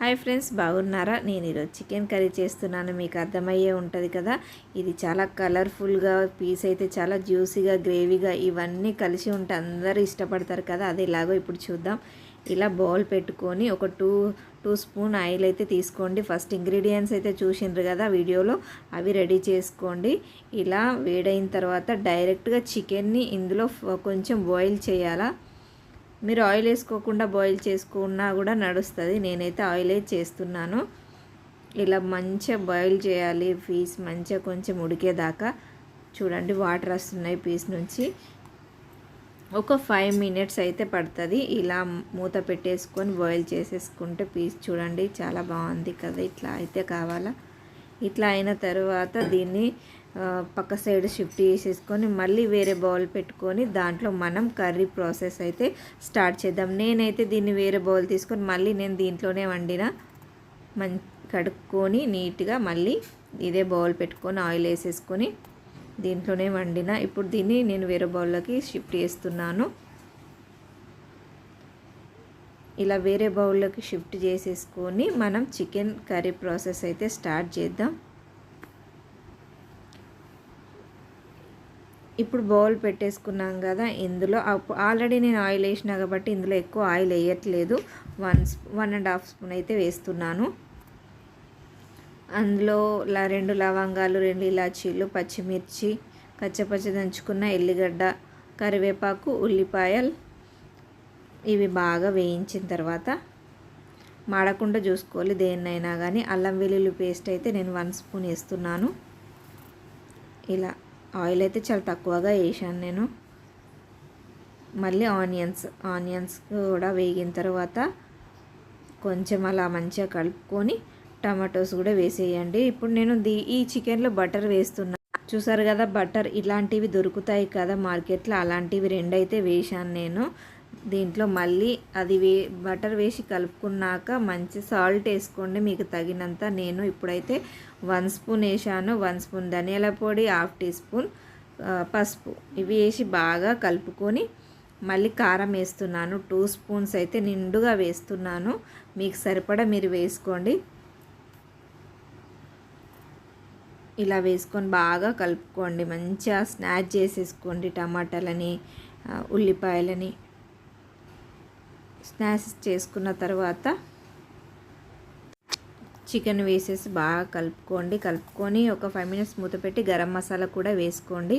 Hi friends బాగున్నారా? నేను ఈరోజు చికెన్ కర్రీ చేస్తున్నాను మీకు అర్థమయ్యే ఉంటుంది కదా. ఇది చాలా కలర్ఫుల్గా పీస్ అయితే చాలా జ్యూసీగా గ్రేవీగా ఇవన్నీ కలిసి ఉంటే అందరూ ఇష్టపడతారు కదా. అది ఇలాగో ఇప్పుడు చూద్దాం. ఇలా బౌల్ పెట్టుకొని ఒక టూ టూ స్పూన్ ఆయిల్ అయితే తీసుకోండి. ఫస్ట్ ఇంగ్రీడియంట్స్ అయితే చూసిండ్రు కదా వీడియోలో. అవి రెడీ చేసుకోండి. ఇలా వేడైన తర్వాత డైరెక్ట్గా చికెన్ని ఇందులో కొంచెం బాయిల్ చేయాలా? మీరు ఆయిల్ వేసుకోకుండా బాయిల్ చేసుకున్నా కూడా నడుస్తుంది. నేనైతే ఆయిలే చేస్తున్నాను. ఇలా మంచిగా బాయిల్ చేయాలి. పీస్ మంచిగా కొంచెం ఉడికేదాకా. చూడండి వాటర్ వస్తున్నాయి పీస్ నుంచి. ఒక ఫైవ్ మినిట్స్ అయితే పడుతుంది. ఇలా మూత పెట్టేసుకొని బాయిల్ చేసేసుకుంటే పీస్ చూడండి. చాలా బాగుంది కదా. ఇట్లా అయితే కావాలా? ఇట్లా అయిన తర్వాత దీన్ని పక్క సైడ్ షిఫ్ట్ చేసేసుకొని మళ్ళీ వేరే బౌల్ పెట్టుకొని దాంట్లో మనం కర్రీ ప్రాసెస్ అయితే స్టార్ట్ చేద్దాం. నేనైతే దీన్ని వేరే బౌల్ తీసుకొని మళ్ళీ నేను దీంట్లోనే వండిన మం కడుక్కొని నీట్గా మళ్ళీ ఇదే బౌల్ పెట్టుకొని ఆయిల్ వేసేసుకొని దీంట్లోనే వండిన. ఇప్పుడు దీన్ని నేను వేరే బౌల్లోకి షిఫ్ట్ చేస్తున్నాను. ఇలా వేరే బౌల్లోకి షిఫ్ట్ చేసేసుకొని మనం చికెన్ కర్రీ ప్రాసెస్ అయితే స్టార్ట్ చేద్దాం. ఇప్పుడు బౌల్ పెట్టేసుకున్నాం కదా ఇందులో ఆల్రెడీ నేను ఆయిల్ వేసిన కాబట్టి ఇందులో ఎక్కువ ఆయిల్ వేయట్లేదు. One one and half spoon అయితే వేస్తున్నాను. అందులో రెండు లవంగాలు రెండు ఇలాచీలు పచ్చిమిర్చి పచ్చపచ్చి దంచుకున్న ఎల్లిగడ్డ కరివేపాకు ఉల్లిపాయలు ఇవి బాగా వేయించిన తర్వాత మాడకుండా చూసుకోవాలి. దేన్నైనా కానీ అల్లం వెల్లుల్లి పేస్ట్ అయితే నేను వన్ స్పూన్ వేస్తున్నాను. ఇలా ఆయిల్ అయితే చాలా తక్కువగా వేసాను నేను. మళ్ళీ ఆనియన్స్ ఆనియన్స్ కూడా వేగిన తర్వాత కొంచెం అలా మంచిగా కలుపుకొని టమాటోస్ కూడా వేసేయండి. ఇప్పుడు నేను దీ ఈ చికెన్లో బటర్ వేస్తున్నా. చూసారు కదా బటర్ ఇలాంటివి దొరుకుతాయి కదా మార్కెట్లో అలాంటివి రెండు అయితే వేసాను నేను. దీంట్లో మళ్ళీ అది వే బటర్ వేసి కలుపుకున్నాక మంచి సాల్ట్ వేసుకోండి. మీకు తగినంత నేను ఇప్పుడైతే వన్ స్పూన్ వేసాను. వన్ స్పూన్ ధనియాల పొడి హాఫ్ టీ స్పూన్ పసుపు. ఇవి వేసి బాగా కలుపుకొని మళ్ళీ కారం వేస్తున్నాను. టూ స్పూన్స్ అయితే నిండుగా వేస్తున్నాను. మీకు సరిపడా మీరు వేసుకోండి. ఇలా వేసుకొని బాగా కలుపుకోండి. మంచిగా స్నాచ్ చేసేసుకోండి టమాటాలని ఉల్లిపాయలని. స్నాక్స్ చేసుకున్న తర్వాత చికెన్ వేసేసి బాగా కలుపుకోండి. కలుపుకొని ఒక ఫైవ్ మినిట్స్ మూత పెట్టి గరం మసాలా కూడా వేసుకోండి.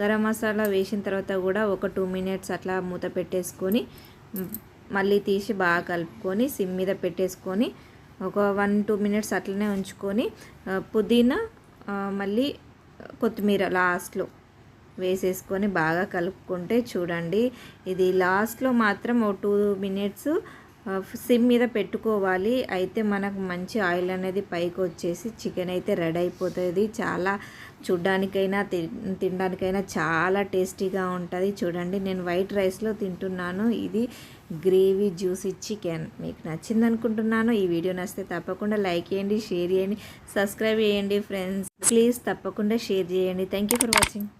గరం మసాలా వేసిన తర్వాత కూడా ఒక టూ మినిట్స్ అట్లా మూత పెట్టేసుకొని మళ్ళీ తీసి బాగా కలుపుకొని సిమ్ మీద పెట్టేసుకొని ఒక వన్ టూ మినిట్స్ అట్లనే ఉంచుకొని పుదీనా మళ్ళీ కొత్తిమీర లాస్ట్లో వేసేసుకొని బాగా కలుపుకుంటే చూడండి. ఇది లాస్ట్లో మాత్రం ఓ టూ మినిట్స్ సిమ్ మీద పెట్టుకోవాలి. అయితే మనకు మంచి ఆయిల్ అనేది పైకి వచ్చేసి చికెన్ అయితే రెడీ అయిపోతుంది. చాలా చూడ్డానికైనా తినడానికైనా చాలా టేస్టీగా ఉంటుంది. చూడండి నేను వైట్ రైస్లో తింటున్నాను. ఇది గ్రేవీ జ్యూసీ చికెన్. మీకు నచ్చింది అనుకుంటున్నాను ఈ వీడియో నచ్చితే తప్పకుండా లైక్ చేయండి షేర్ చేయండి సబ్స్క్రైబ్ చేయండి ఫ్రెండ్స్. ప్లీజ్ తప్పకుండా షేర్ చేయండి. Thank you for watching.